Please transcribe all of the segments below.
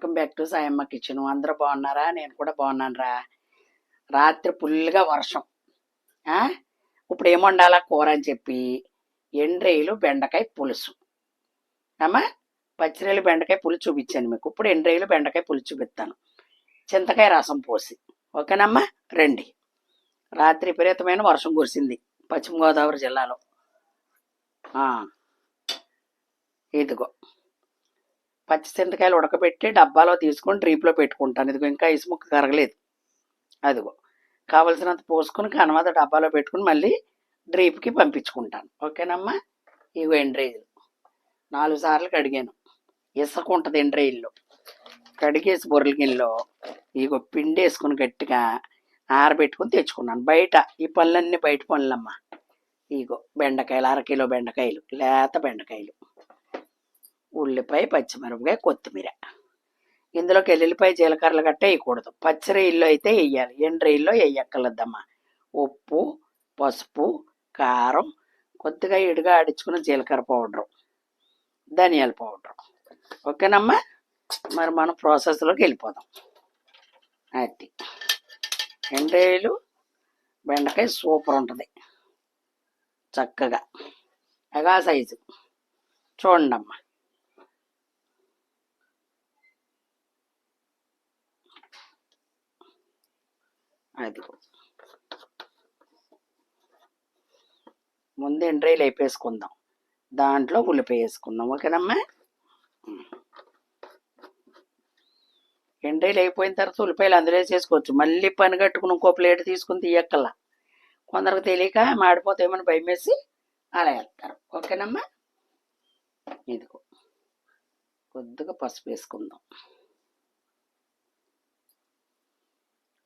Welcome back to Sayamma kitchen. అందరూ బాగున్నారా? నేను కూడా బాగున్నాను రా రాత్రి ఫుల్గా వర్షం. ఇప్పుడు ఏమండాలా కూర అని చెప్పి ఎండ్రయ్యలు బెండకాయ పులుసు. అమ్మా పచ్చిరేలు బెండకాయ పులుసు చూపించాను మీకు. ఇప్పుడు ఎండ్రయ్యలు బెండకాయ పులుసు చూపిస్తాను. చింతకాయ రసం పోసి. ఓకేనమ్మా? రండి. రాత్రి విపరీతమైన వర్షం కురిసింది పశ్చిమ గోదావరి జిల్లాలో ఇదిగో. పచ్చి ఉడకబెట్టి డబ్బాలో తీసుకొని డ్రీప్లో పెట్టుకుంటాను. ఇదిగో ఇంకా ఇసు కరగలేదు. అదిగో కావలసినంత పోసుకొని కనవాత డబ్బాలో పెట్టుకుని మళ్ళీ డ్రీప్కి పంపించుకుంటాను. ఓకేనమ్మా? ఇవి ఎండ్రేయిలు నాలుగు సార్లు కడిగాను. ఇసుక ఉంటుంది ఎండ్రేయిల్లో కడిగేసి బొర్రెల గిన్నెలో ఇగో పిండి వేసుకుని గట్టిగా ఆరబెట్టుకుని తెచ్చుకున్నాను. బయట ఈ పళ్ళన్నీ బయట పనులమ్మా. ఇగో బెండకాయలు అరకిలో బెండకాయలు లేత బెండకాయలు. ఉల్లిపాయ పచ్చిమిరపకాయ కొత్తిమీర. ఇందులోకి ఎల్లుల్లిపాయ జీలకర్రలు గట్ట వేయకూడదు. పచ్చిరొయ్యల్లో అయితే వేయాలి. ఎండ్రొయ్యల్లో వేయక్కర్లేదమ్మా. ఉప్పు పసుపు కారం కొద్దిగా ఇడిగా ఆడించుకున్న జీలకర్ర పౌడరు ధనియాల పౌడరు. ఓకేనమ్మా? మరి మనం ప్రాసెస్లోకి వెళ్ళిపోదాం. అది ఎండ్రొయ్యలు బెండకాయ సూపర్ ఉంటుంది. చక్కగా. ఎగా సైజు. చూడండి అమ్మా అది. ముందు ఎండ్రైలు వేపేసుకుందాం దాంట్లో ఉల్లిపాయ వేసుకుందాం. ఓకేనమ్మా? ఎండ్రైలు అయిపోయిన తర్వాత ఉల్లిపాయలు అందులో వేసేసుకోవచ్చు. మళ్ళీ పని కట్టుకుని ఇంకో ప్లేట్ తీసుకుని తీయక్కల్లా కొందరికి తెలియక మాడిపోతాయేమని భయం వేసి అలా వేస్తారు ఓకేనమ్మా? ఇదిగో. కొద్దిగా పసుపు వేసుకుందాం.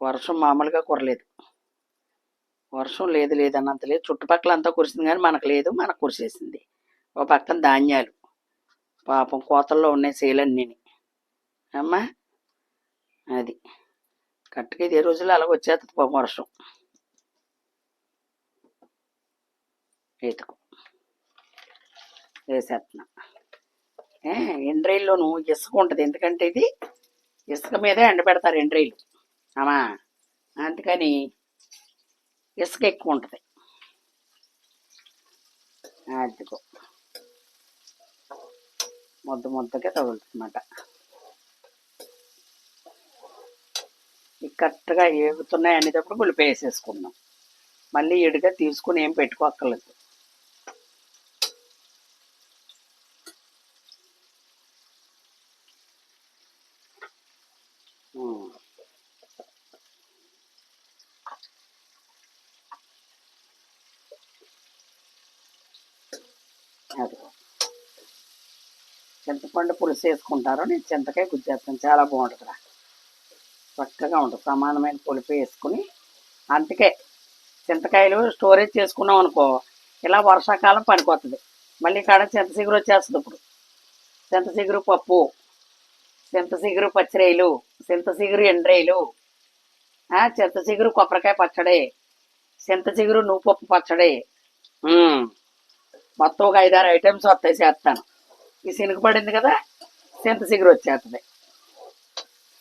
వర్షం మామూలుగా కురలేదు. వర్షం లేదు లేదన్నంత లేదు. చుట్టుపక్కల అంతా కురిసింది కానీ మనకు లేదు మనకు కురిసేసింది. ఒక పక్కన ధాన్యాలు. పాపం కోతల్లో ఉన్నాయి సేలన్నీని. అమ్మా! అది. కరెక్ట్గా ఇదే రోజుల్లో అలాగ వచ్చేస్తుంది పాపం వర్షం. ఎతుకు. వేసేస్తున్నా ఏ, ఎండ్రైల్లోనూ ఇసుక ఉంటుంది. ఎందుకంటే ఇది ఇసుక మీదే ఎండబెడతారు ఎండ్రైలు. అమ్మా అందుకని ఇసుక ఎక్కువ ఉంటుంది. అదిగో. ముద్ద ముద్దగా తగులుతుందన్నమాట. ఈ కరెక్ట్గా ఏగుతున్నాయి అనేటప్పుడు ఉల్లిపాయ వేసేసుకుందాం మళ్ళీ ఇడిగా తీసుకుని ఏం పెట్టుకోక్కర్లేదు ఉమ్. అదిగో చింతపండు పులుసు వేసుకుంటారు. నేను చింతకాయ గుజ్జేస్తాను. చాలా బాగుంటుందిరా. చక్కగా ఉంటుంది. సమానమైన పులుపు వేసుకుని అందుకే చింతకాయలు స్టోరేజ్ చేసుకున్నాం అనుకో ఇలా వర్షాకాలం పనికొస్తుంది మళ్ళీ కాడ చింత చిగురు వచ్చేస్తుంది ఇప్పుడు. చింత చిగురు పప్పు చింత చిగురు పచ్చిరేయలు చింత చిగురు ఎండ్రేయలు చింత చిగురు కొబ్బరికాయ పచ్చడి చింత చిగురు నువ్వు పప్పు పచ్చడి మొత్తం ఒక ఐదారు ఐటమ్స్ వస్తాయి చేస్తాను. ఈ శనగ పడింది కదా చింత సిగురు వచ్చేస్తుంది.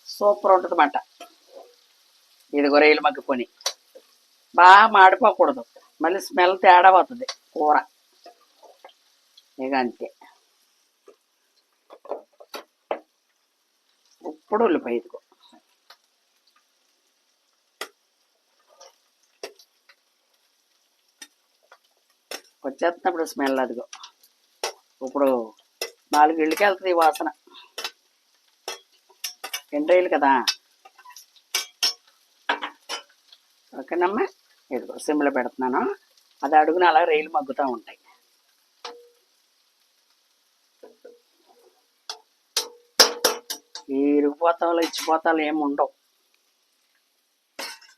సూపర్ ఉంటుంది మాట. ఇది గొర్రెలు మగ్గిపోని. బాగా మాడిపోకూడదు. మళ్ళీ స్మెల్ తేడా పోతుంది కూర. ఇక అంతే. ఇప్పుడు ఉల్లిపాయ ఇదిగో. వచ్చేస్తున్నప్పుడు స్మెల్ అదిగో. ఇప్పుడు నాలుగు ఇళ్ళకి వెళ్తుంది ఈ వాసన. ఎండ్రాయిలు కదా? ఓకేనమ్మా. ఇదిగో సిమ్లో పెడుతున్నాను. అది అడుగున అలా రైలు మగ్గుతూ ఉంటాయి. ఈ ఇరిగిపోతాలు ఇచ్చిపోతాలు ఏమి ఉండవు.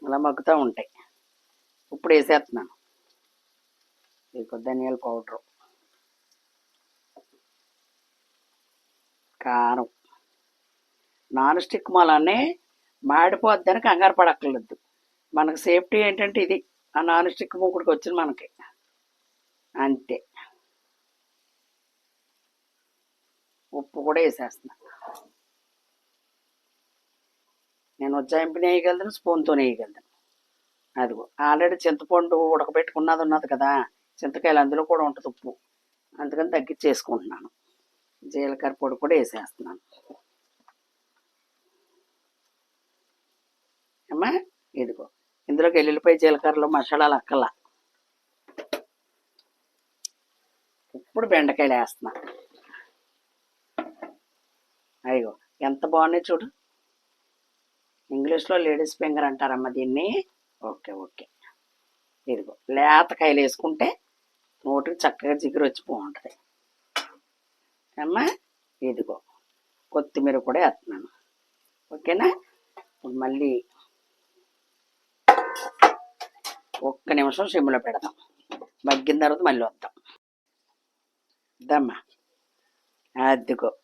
అలా మగ్గుతూ ఉంటాయి. ఇప్పుడు వేసేస్తున్నాను. ఇదిగో ధనియాల పౌడరు. కారం నాన్ స్టిక్ మూలనే మాడిపోద్దని కంగారు పడక్కర్లేదు. మనకు సేఫ్టీ ఏంటంటే ఇది. ఆ నాన్ స్టిక్ మూకుడికి వచ్చింది మనకి. అంతే. ఉప్పు కూడా వేసేస్తున్నా. నేను ఉజ్జాయింపు వేయగలను స్పూన్తో వేయగలను అదిగో ఆల్రెడీ చింతపండు ఉడకబెట్టుకున్నది ఉన్నది కదా. చింతకాయలు అందులో కూడా ఉంటుంది ఉప్పు. అందుకని తగ్గించేసుకుంటున్నాను. జీలకర్ర పొడి కూడా వేసేస్తున్నాను. అమ్మా ఇదిగో ఇందులోకి ఎల్లుల్లిపాయ జీలకర్రలు మసాలాలు అక్కల ఇప్పుడు బెండకాయలు వేస్తున్నా. అయ్యో ఎంత బాగున్నాయి చూడు. ఇంగ్లీష్లో లేడీస్ ఫింగర్ అంటారమ్మా దీన్ని. Okay okay. ఇదిగో లేతకాయలు వేసుకుంటే నోటికి చక్కగా జిగురు వచ్చి బాగుంటుంది. అమ్మా ఇదిగో కొత్తిమీర కూడా వేస్తున్నాను. ఓకేనా? ఇప్పుడు మళ్ళీ ఒక్క నిమిషం సిమ్లో పెడదాం. మగ్గిన తర్వాత మళ్ళీ వద్దాం. దమ్మా అదిగో.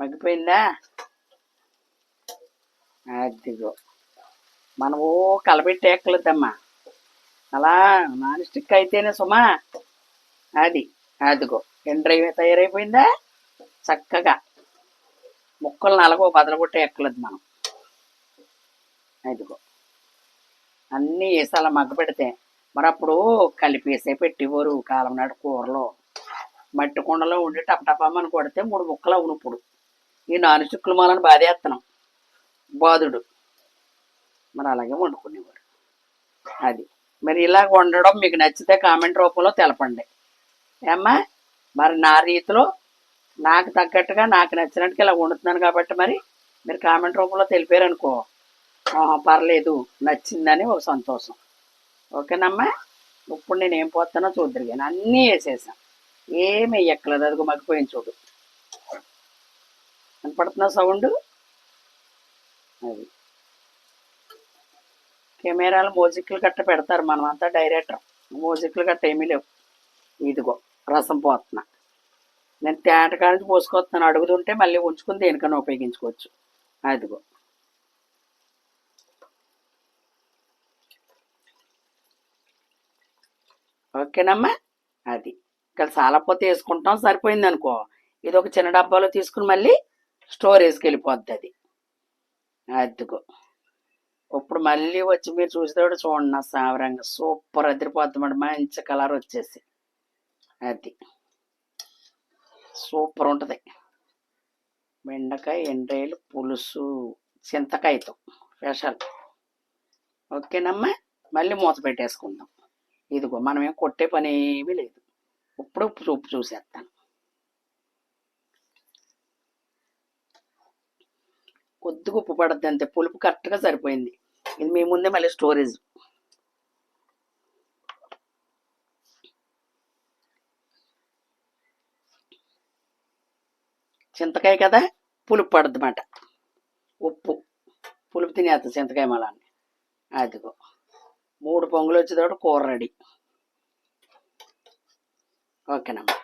మగ్గిపోయిందా? అదిగో. మనము కలబెట్టి ఎక్కలేదమ్మా. అలా నాన్ స్టిక్ అయితేనే సుమా. అది అదిగో. ఎండ్రై తయారైపోయిందా? చక్కగా. ముక్కలు నలగో బదలగొట్టే ఎక్కలేదు మనం. అదిగో అన్నీ వేసి అలా మగ్గ పెడితే. మరి అప్పుడు కలిపేసే పెట్టేవారు కాలం నాడు కూరలో. మట్టి కుండలో ఉండి టపటపమ్మని కొడితే మూడు ముక్కలు అవును ఇప్పుడు. ఈ నాలుగు చుక్కులు మాలను బాధేస్తున్నాం బాధుడు. మరి అలాగే వండుకునేవారు. అది. మరి ఇలాగ వండడం మీకు నచ్చితే కామెంట్ రూపంలో తెలపండి. ఏమ్మా? మరి నా రీతిలో నాకు తగ్గట్టుగా నాకు నచ్చినట్టుగా ఇలా వండుతున్నాను కాబట్టి మరి మీరు కామెంట్ రూపంలో తెలిపారు అనుకో పర్లేదు నచ్చిందని ఒక సంతోషం. ఓకేనమ్మా? ఇప్పుడు నేను ఏం పోతానో చూద్దరిగాను అన్నీ వేసేసాను ఏమి ఎక్కలేదు అదిగో మగ్గిపోయింది చూడు. వినపడుతున్నా సౌండ్? అది. కెమెరాలు మ్యూజిక్లు గట్ట పెడతారు మనం అంతా డైరెక్టర్. మ్యూజిక్లు గట్ట ఏమీ లేవు. ఇదిగో. రసం పోతున్నా. నేను తేట నుంచి పోసుకొస్తున్నాను అడుగుతుంటే మళ్ళీ ఉంచుకుని దేనికన్నా ఉపయోగించుకోవచ్చు. అదిగో. ఓకేనమ్మా? అది. ఇక్కడ సాలపోతే వేసుకుంటాం. సరిపోయింది అనుకో. ఇది ఒక చిన్న డబ్బాలో తీసుకుని మళ్ళీ స్టోరేజ్కి వెళ్ళిపోద్ది అది. అదిగో. ఇప్పుడు మళ్ళీ వచ్చి మీరు చూసేటప్పుడు చూడండి నా సావరంగా సూపర్ అదిరిపోద్ది మంచి కలర్ వచ్చేసి. అది. సూపర్ ఉంటుంది. బెండకాయ ఎండ్రాయిలు పులుసు చింతకాయతో స్పెషల్. ఓకేనమ్మా? మళ్ళీ మూత పెట్టేసుకుందాం. ఇదిగో మనం ఏం కొట్టే పని ఏమీ లేదు. ఇప్పుడు ఉప్పు ఉప్పు చూసేస్తాను కొద్దిగా ఉప్పు పడద్ది అంతే పులుపు కరెక్ట్గా సరిపోయింది. ఇది మీ ముందే మళ్ళీ స్టోరేజ్. చింతకాయ కదా పులుపు పడుద్ది మాట ఉప్పు పులుపు తినేస్తుంది చింతకాయ మలాన్ని అదిగో మూడు పొంగులు వచ్చేటప్పుడు కూర రెడీ. ఓకేనమ్మా.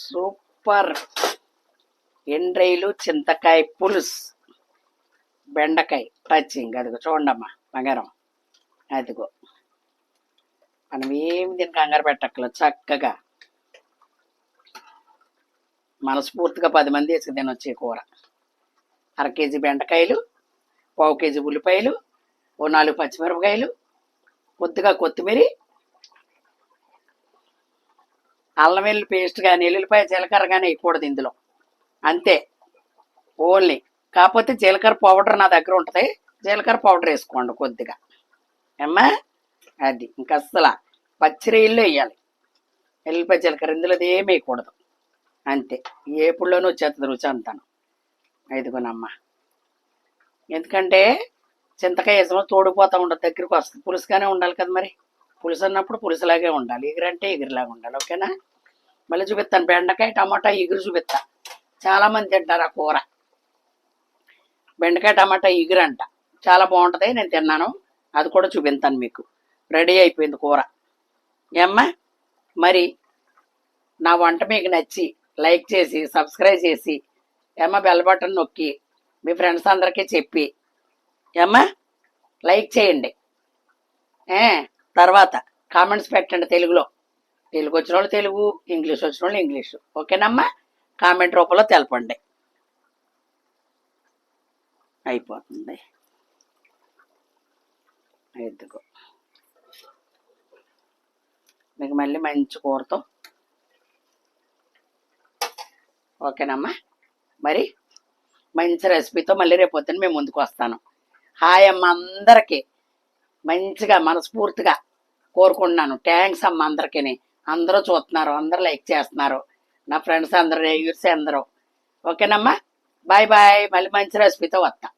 సూపర్. ఎండ్రైలు చింతకాయ పులుసు బెండకాయ టచింగ్ అదిగో చూడండమ్మా బంగారం. అదిగో. మనం ఏమి దీని కంగారు పెట్టక్కర్లేదు చక్కగా. మనస్ఫూర్తిగా పది మంది వేసుకు తినొచ్చే కూర. అర కేజీ బెండకాయలు పావు కేజీ ఉల్లిపాయలు ఓ నాలుగు పచ్చిమిరపకాయలు కొద్దిగా కొత్తిమీర అల్లం వెల్లుల్లి పేస్ట్ కానీ ఎల్లుల్లిపాయ జీలకర్ర కానీ వేయకూడదు ఇందులో. అంతే. ఓన్లీ. కాకపోతే జీలకర్ర పౌడర్ నా దగ్గర ఉంటుంది. జీలకర్ర పౌడర్ వేసుకోండి కొద్దిగా. ఏమ్మా? అది ఇంకా అస్సలు. పచ్చిరొయ్యల్లో వేయాలి. ఎల్లుల్లిపాయ జీలకర్ర ఇందులో ఏమి వేయకూడదు. అంతే. ఏపుల్లోనూ వచ్చేస్తుంది రుచి అంతాను. ఐదుగునమ్మా ఎందుకంటే చింతకాయ వేసామో తోడిపోతూ ఉండదు. దగ్గరికి వస్తుంది. పులుసుగానే ఉండాలి కదా మరి. పులుసు అన్నప్పుడు పులుసులాగే ఉండాలి. ఎగురంటే ఎగురులాగా ఉండాలి. ఓకేనా? మళ్ళీ చూపిస్తాను. బెండకాయ టమాటా ఎగురు చూపిస్తా. చాలామంది తింటారు ఆ కూర. బెండకాయ టమాటా ఎగురు అంట చాలా బాగుంటుంది. నేను తిన్నాను. అది కూడా చూపిస్తాను మీకు. రెడీ అయిపోయింది కూర. ఏమ్మా? మరి నా వంట మీకు నచ్చి లైక్ చేసి సబ్స్క్రైబ్ చేసి ఏమ్మా బెల్ బటన్ నొక్కి మీ ఫ్రెండ్స్ అందరికీ చెప్పి. ఏమ్మా? లైక్ చేయండి. ఏ తర్వాత కామెంట్స్ పెట్టండి తెలుగులో. తెలుగు వచ్చిన వాళ్ళు తెలుగు ఇంగ్లీష్ వచ్చిన వాళ్ళు ఇంగ్లీష్. ఓకేనమ్మా? కామెంట్ రూపంలో తెలపండి. అయిపోతుంది. ఎద్దుకో మీకు మళ్ళీ మంచి కూరతో. ఓకేనమ్మా? మరి మంచి రెసిపీతో మళ్ళీ రేపు పొద్దున్న మేము ముందుకు వస్తాను. హాయ్ అమ్మ అందరికీ. మంచిగా మనస్ఫూర్తిగా కోరుకుంటున్నాను. థ్యాంక్స్ అమ్మ అందరికీ అందరూ చూస్తున్నారు అందరూ లైక్ చేస్తున్నారు. నా ఫ్రెండ్స్ అందరూ యూర్స్ అందరూ. ఓకేనమ్మా? Bye bye. మళ్ళీ మంచి రెసిపీతో వస్తా.